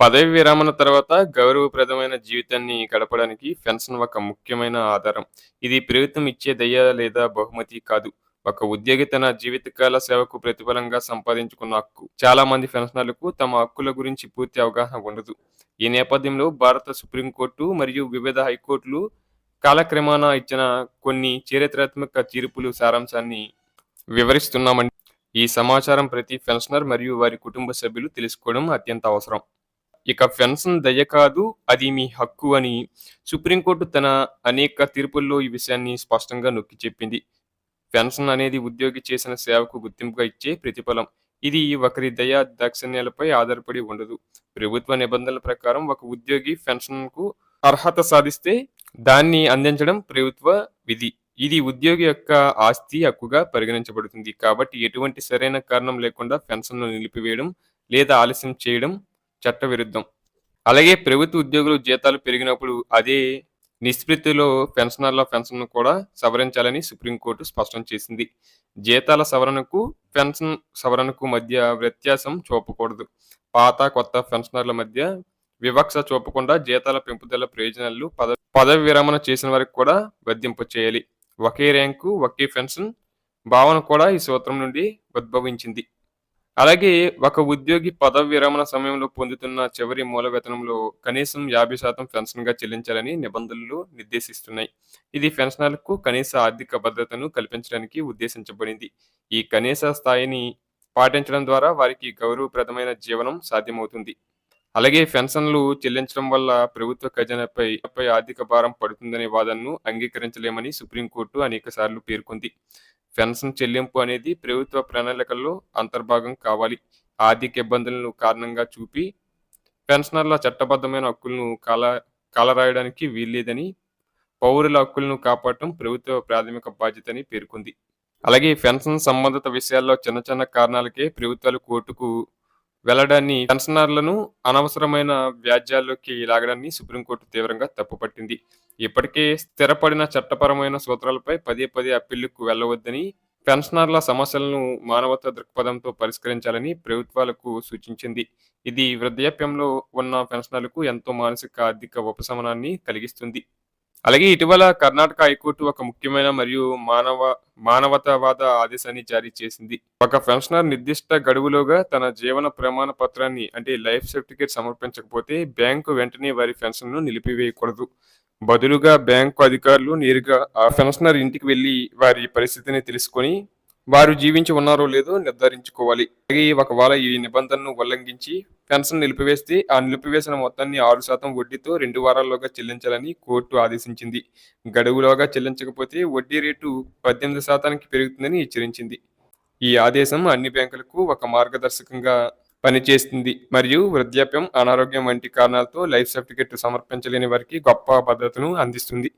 పదవి విరమణ తర్వాత గౌరవప్రదమైన జీవితాన్ని గడపడానికి పెన్షన్ ఒక ముఖ్యమైన ఆధారం. ఇది ప్రభుత్వం ఇచ్చే దయ లేదా బహుమతి కాదు. ఒక ఉద్యోగి తన జీవితకాల సేవకు ప్రతిఫలంగా సంపాదించుకున్న హక్కు. చాలా మంది పెన్షనర్లకు తమ హక్కుల గురించి పూర్తి అవగాహన ఉండదు. ఈ నేపథ్యంలో భారత సుప్రీంకోర్టు మరియు వివిధ హైకోర్టులు కాలక్రమాన ఇచ్చిన కొన్ని చరిత్రాత్మక తీర్పులు సారాంశాన్ని వివరిస్తున్నామండి. ఈ సమాచారం ప్రతి పెన్షనర్ మరియు వారి కుటుంబ సభ్యులు తెలుసుకోవడం అత్యంత అవసరం. ఇక పెన్షన్ దయకాదు అది మీ హక్కు అని సుప్రీంకోర్టు తన అనేక తీర్పుల్లో ఈ విషయాన్ని స్పష్టంగా నొక్కి చెప్పింది. పెన్షన్ అనేది ఉద్యోగి చేసిన సేవకు గుర్తింపుగా ఇచ్చే ప్రతిఫలం. ఇది ఒకరి దయ దాక్షిణ్యాలపై ఆధారపడి ఉండదు. ప్రభుత్వ నిబంధనల ప్రకారం ఒక ఉద్యోగి పెన్షన్కు అర్హత సాధిస్తే దాన్ని అందించడం ప్రభుత్వ విధి. ఇది ఉద్యోగి యొక్క ఆస్తి హక్కుగా పరిగణించబడుతుంది. కాబట్టి ఎటువంటి సరైన కారణం లేకుండా పెన్షన్ను నిలిపివేయడం లేదా ఆలస్యం చేయడం చట్టవిరుద్ధం. అలాగే ప్రభుత్వ ఉద్యోగులు జీతాలు పెరిగినప్పుడు అదే నిష్పత్తిలో పెన్షనర్ల పెన్షన్ను కూడా సవరించాలని సుప్రీంకోర్టు స్పష్టం చేసింది. జీతాల సవరణకు, పెన్షన్ సవరణకు మధ్య వ్యత్యాసం చూపకూడదు. పాత, కొత్త పెన్షనర్ల మధ్య వివక్ష చూపకుండా జీతాల పెంపుదల ప్రయోజనాలు పద పదవి విరమణ చేసిన వారికి కూడా వర్తింపచేయాలి. ఒకే ర్యాంకు ఒకే పెన్షన్ భావన కూడా ఈ సూత్రం నుండి ఉద్భవించింది. అలాగే ఒక ఉద్యోగి పదవి విరమణ సమయంలో పొందుతున్న చివరి మూల వేతనంలో కనీసం యాభై శాతం పెన్షన్గా చెల్లించాలని నిబంధనలు నిర్దేశిస్తున్నాయి. ఇది పెన్షనర్లకు కనీస ఆర్థిక భద్రతను కల్పించడానికి ఉద్దేశించబడింది. ఈ కనీస స్థాయిని పాటించడం ద్వారా వారికి గౌరవప్రదమైన జీవనం సాధ్యమవుతుంది. అలాగే పెన్షన్లు చెల్లించడం వల్ల ప్రభుత్వ ఖజానాపై పై ఆర్థిక భారం పడుతుందనే వాదనను అంగీకరించలేమని సుప్రీంకోర్టు అనేకసార్లు పేర్కొంది. పెన్షన్ చెల్లింపు అనేది ప్రభుత్వ ప్రణాళికల్లో అంతర్భాగం కావాలి. ఆర్థిక ఇబ్బందులను కారణంగా చూపి పెన్షనర్ల చట్టబద్ధమైన హక్కులను కాల కాలరాయడానికి వీల్లేదని, పౌరుల హక్కులను కాపాడటం ప్రభుత్వ ప్రాథమిక బాధ్యత అని పేర్కొంది. అలాగే పెన్షన్ సంబంధిత విషయాల్లో చిన్న చిన్న కారణాలకే ప్రభుత్వాలు కోర్టుకు వెళ్ళడాన్ని పెన్షనర్లను అనవసరమైన వ్యాజ్యాల్లోకి లాగడాన్ని సుప్రీంకోర్టు తీవ్రంగా తప్పుపట్టింది. ఇప్పటికే స్థిరపడిన చట్టపరమైన సూత్రాలపై పదే పదే అప్పీళ్ళకు వెళ్ళవద్దని, పెన్షనర్ల సమస్యలను మానవతా దృక్పథంతో పరిష్కరించాలని ప్రభుత్వాలకు సూచించింది. ఇది వృద్ధాప్యంలో ఉన్న పెన్షనర్లకు ఎంతో మానసిక, ఆర్థిక ఉపశమనాన్ని కలిగిస్తుంది. అలాగే ఇటీవల కర్ణాటక హైకోర్టు ఒక ముఖ్యమైన మరియు మానవ మానవతావాద ఆదేశాన్ని జారీ చేసింది. ఒక పెన్షనర్ నిర్దిష్ట గడువులోగా తన జీవన ప్రమాణ పత్రాన్ని అంటే లైఫ్ సర్టిఫికేట్ సమర్పించకపోతే బ్యాంకు వెంటనే వారి పెన్షన్ను నిలిపివేయకూడదు. బదులుగా బ్యాంకు అధికారులు నేరుగా ఆ పెన్షనర్ ఇంటికి వెళ్ళి వారి పరిస్థితిని తెలుసుకొని వారు జీవించి ఉన్నారో లేదో నిర్ధారించుకోవాలి. అలాగే ఒకవేళ ఈ నిబంధనను ఉల్లంఘించి పెన్షన్ నిలిపివేస్తే ఆ నిలిపివేసిన మొత్తాన్ని ఆరు శాతం వడ్డీతో రెండు వారాల్లోగా చెల్లించాలని కోర్టు ఆదేశించింది. గడువులోగా చెల్లించకపోతే వడ్డీ రేటు పద్దెనిమిది శాతానికి పెరుగుతుందని హెచ్చరించింది. ఈ ఆదేశం అన్ని బ్యాంకులకు ఒక మార్గదర్శకంగా పనిచేస్తుంది మరియు వృద్ధాప్యం, అనారోగ్యం వంటి కారణాలతో లైఫ్ సర్టిఫికేట్ సమర్పించలేని వారికి గొప్ప భద్రతను అందిస్తుంది.